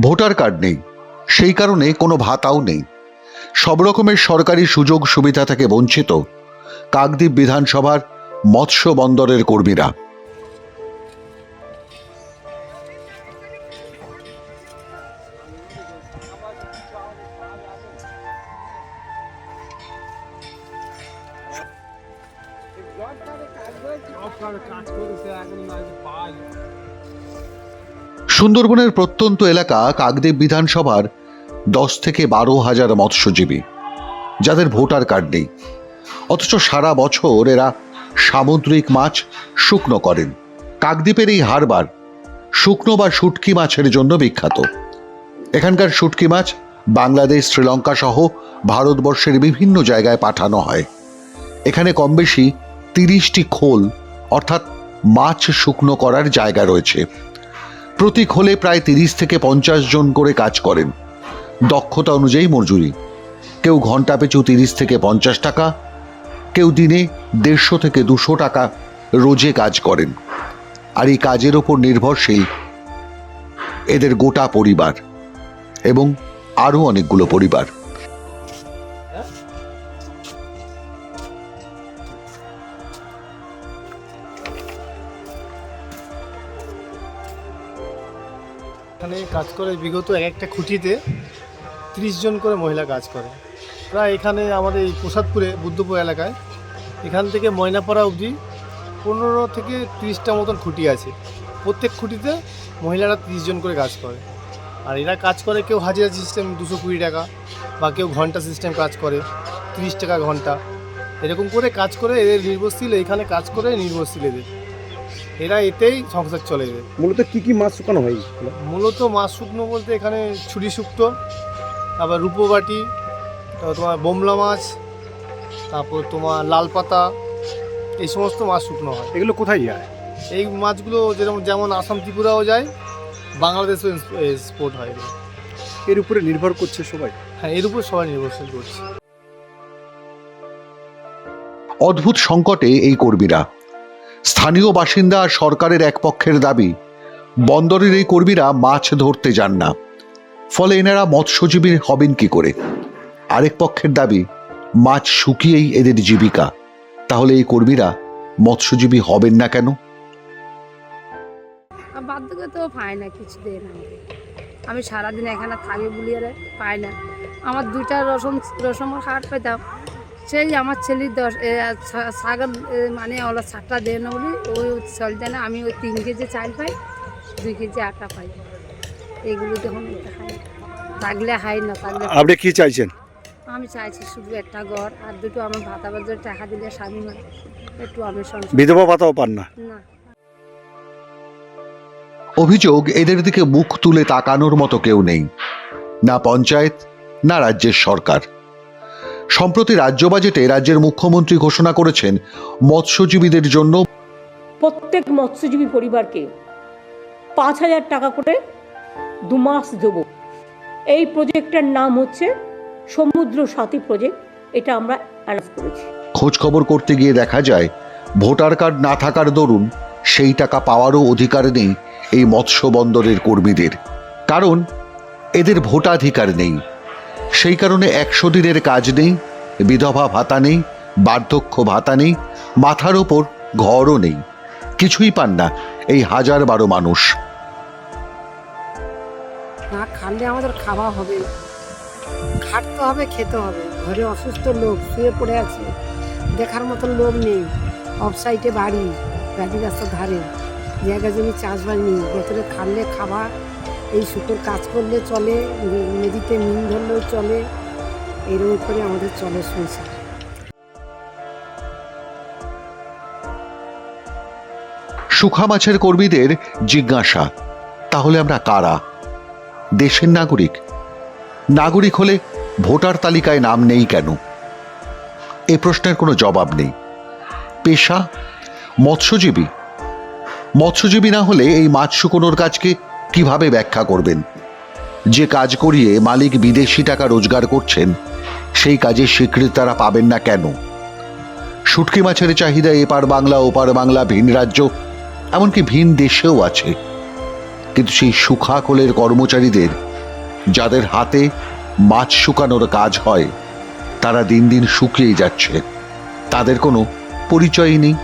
Voter card নেই। সেই কারণে কোনো ভাতাও নেই। সব রকমের সরকারি সুযোগ সুবিধা থেকে বঞ্চিত কাকদ্বীপ বিধানসভার মৎস্য বন্দরের কর্মীরা। সুন্দরবনের প্রত্যন্ত এলাকা কাকদ্বীপ বিধানসভার দশ থেকে বারো হাজার মৎস্যজীবী, যাদের ভোটার কার্ড নেই। অথচ সারা বছর এরা সামুদ্রিক মাছ শুকনো করেন। কাকদ্বীপের এই হারবার শুকনো বা শুটকি মাছের জন্য বিখ্যাত। এখানকার শুটকি মাছ বাংলাদেশ, শ্রীলঙ্কা সহ ভারতবর্ষের বিভিন্ন জায়গায় পাঠানো হয়। এখানে কম বেশি তিরিশটি খোল অর্থাৎ মাছ শুকনো করার জায়গা রয়েছে। প্রতি খোলে প্রায় তিরিশ থেকে পঞ্চাশ জন করে কাজ করেন। দক্ষতা অনুযায়ী মজুরি। কেউ ঘণ্টা পিছু তিরিশ থেকে পঞ্চাশ টাকা, কেউ দিনে দেড়শো থেকে দুশো টাকা রোজে কাজ করেন। আর এই কাজের ওপর নির্ভরশীল এদের গোটা পরিবার এবং আরও অনেকগুলো পরিবার। এখানে কাজ করে বিগত এক একটা খুঁটিতে ত্রিশ জন করে মহিলা কাজ করে। প্রায় এখানে আমাদের এই প্রসাদপুরে, বুদ্ধপুর এলাকায়, এখান থেকে ময়নাপাড়া অবধি পনেরো থেকে তিরিশটা মতন খুঁটি আছে। প্রত্যেক খুঁটিতে মহিলারা তিরিশ জন করে কাজ করে। আর এরা কাজ করে কেউ হাজিরা সিস্টেম দুশো কুড়ি টাকা বা কেউ ঘণ্টা সিস্টেম কাজ করে, তিরিশ টাকা ঘণ্টা। এরকম করে কাজ করে, এদের নির্ভরশীল, এখানে কাজ করে নির্ভরশীল এদের। এরা এতেই সংসার চলে এদের মূলত কি কি মাছ শুকানো হয়? মূলত মাছ শুকনো বলতে এখানে ছুরি শুক্তো তারপর রূপোবাটি তারপর তোমার বোমলা মাছ তারপর তোমার লাল পাতা এই সমস্ত মাছ শুকনো হয়। এগুলো কোথায় যায়? এই মাছগুলো যেরকম যেমন আসাম ত্রিপুরাও যায় বাংলাদেশেও এক্সপোর্ট হয় এগুলো। এর উপরে নির্ভর করছে সবাই? হ্যাঁ এর উপর সবাই নির্ভরশীল করছে। অদ্ভুত সংকটে এই কর্মীরা স্থানীয় বাসিন্দা আর সরকারের এক পক্ষের দাবি, বন্দরের এই কর্মীরা মাছ ধরতে যান না। ফলে এনারা মৎস্যজীবী হবেন কি করে? আরেক পক্ষের দাবি, মাছ শুকিয়েই এদের জীবিকা। তাহলে এই কর্মীরা মৎস্যজীবী হবেন না কেন? আর বাধ্য করতেও না কিছু দেয় না আমি সারাদিন এখানে থাকি বলি আর পাই না। আমার দুইটা রসম রসমের হাট পেতাম। সেই আমার ছেলের দশ ছাগল মানে ওরা সাতটা দেয় না বলি ওই চলতে না আমি ওই তিন কেজি চাল পাই দুই কেজি আটা পাই। এগুলো যখন থাকলে হাই না থাকলে আপনি কি চাইছেন? আমি চাইছি শুধু একটা ঘর আর দুটো আমার ভাতা বাজার টাকা দিলে স্বামী হয় একটু আমি সংসার বিধবা ভাতাও পান না? না। অভিযোগ এদের দিকে মুখ তুলে তাকানোর মতো কেউ নেই। না পঞ্চায়েত না রাজ্যের সরকার। সম্প্রতি রাজ্য বাজেটে রাজ্যের মুখ্যমন্ত্রী ঘোষণা করেছেন মৎস্যজীবীদের জন্য প্রত্যেক মৎস্যজীবী পরিবারকে পাঁচ হাজার টাকা করে দু মাস দেব। এই প্রজেক্টের নাম হচ্ছে সমুদ্র সাথী প্রজেক্ট। এটা আমরা অ্যানাউন্স করেছি। খোঁজ খবর করতে গিয়ে দেখা যায় ভোটার কার্ড না থাকার দরুন সেই টাকা পাওয়ারও অধিকার নেই এই মৎস্য বন্দরের কর্মীদের। কারণ এদের ভোটাধিকার নেই। সেই কারণে একশো দিনের কাজ নেই, বিধবা ভাতা নেই, বার্ধক্য ভাতা নেই, মাথার ওপর ঘরও নেই। কিছুই পান না এই হাজার বারো মানুষ। না খালে আমাদের খাওয়া হবে, খাটতে হবে, খেতে হবে। ঘরে অসুস্থ লোক, শুয়ে পড়ে আছে, দেখার মতো লোক নেই অফ সাইডে বাড়ি গাড়ি রাস্তার ধারে, জায়গা জমি চাষবাস নেই, ভেতরে খাললে খাবার এই শুকর কাজ করলে চলে, নদীতে মিন ধরলেও চলে, এরকম করে আমাদের চলে সংসার। সুখা মাছের কর্মীদের জিজ্ঞাসা, তাহলে আমরা কারা? দেশের নাগরিক। নাগরিক হলে ভোটার তালিকায় নাম নেই কেন? এ প্রশ্নের কোনো জবাব নেই। পেশা, মৎস্যজীবী। মৎস্যজীবী না হলে এই মাছ শুকোনোর কাজকে কীভাবে ব্যাখ্যা করবেন? যে কাজ করিয়ে মালিক বিদেশি টাকা রোজগার করছেন, সেই কাজের স্বীকৃতি তারা পাবেন না কেন? শুটকি মাছের চাহিদা এপার বাংলা ওপার বাংলা ভিন রাজ্য, এমনকি ভিন দেশেও আছে। কিন্তু সেই সুখা কোলের কর্মচারীদের, যাদের হাতে মাছ শুকানোর কাজ হয়, তারা দিন দিন শুকিয়ে যাচ্ছে। তাদের কোনো পরিচয়ই নেই।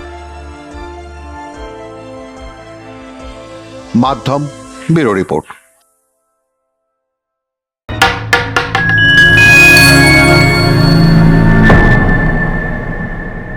মাধ্যম ব্যুরো রিপোর্ট।